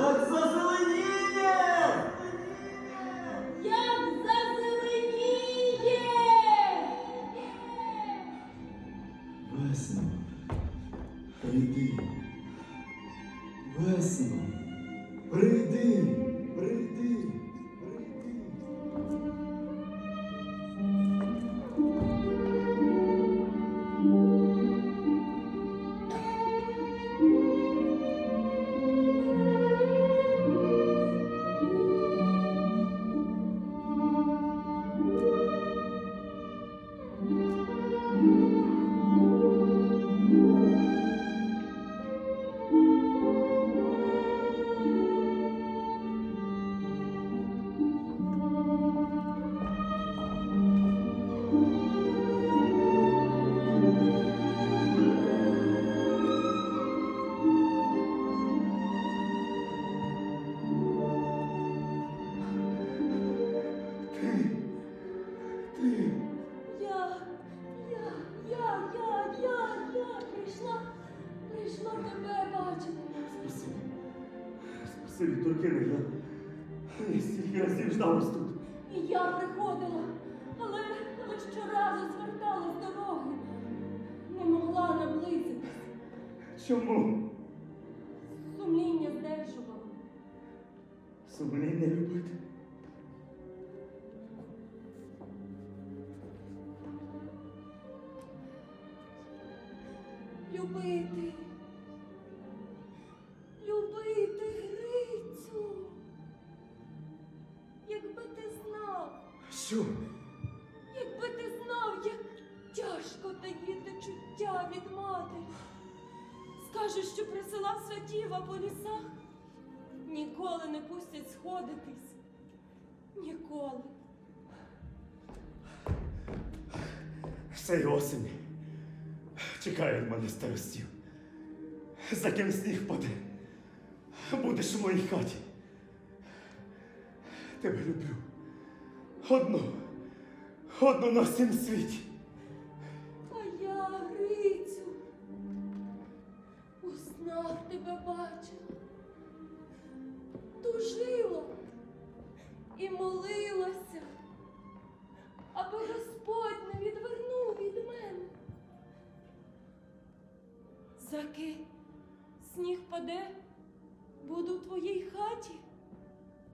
Як зазеленіє! Як зазеленіє! Весна, прийди. Весна, прийди. Селі Туркини я, я стільки разів ждав вас тут. І я приходила, але, але щоразу зверталась дороги. Не могла наблизитись. Чому? Сумління здержувало. Сумління? Любити. Любити Якби ти знав, Що? якби ти знав, як тяжко таїти чуття від матері. Скажеш, що присилав святіва по лісах, ніколи не пустять сходитись. Ніколи. Цей осені чекає мене старостів. За ким сніг паде, будеш у моїй хаті. Тебе люблю. Одну, одну на всім світі. А я, Грицю, у снах тебе бачила, тужила і молилася, аби Господь не відвернув від мене. Заки сніг паде, буду в твоїй хаті.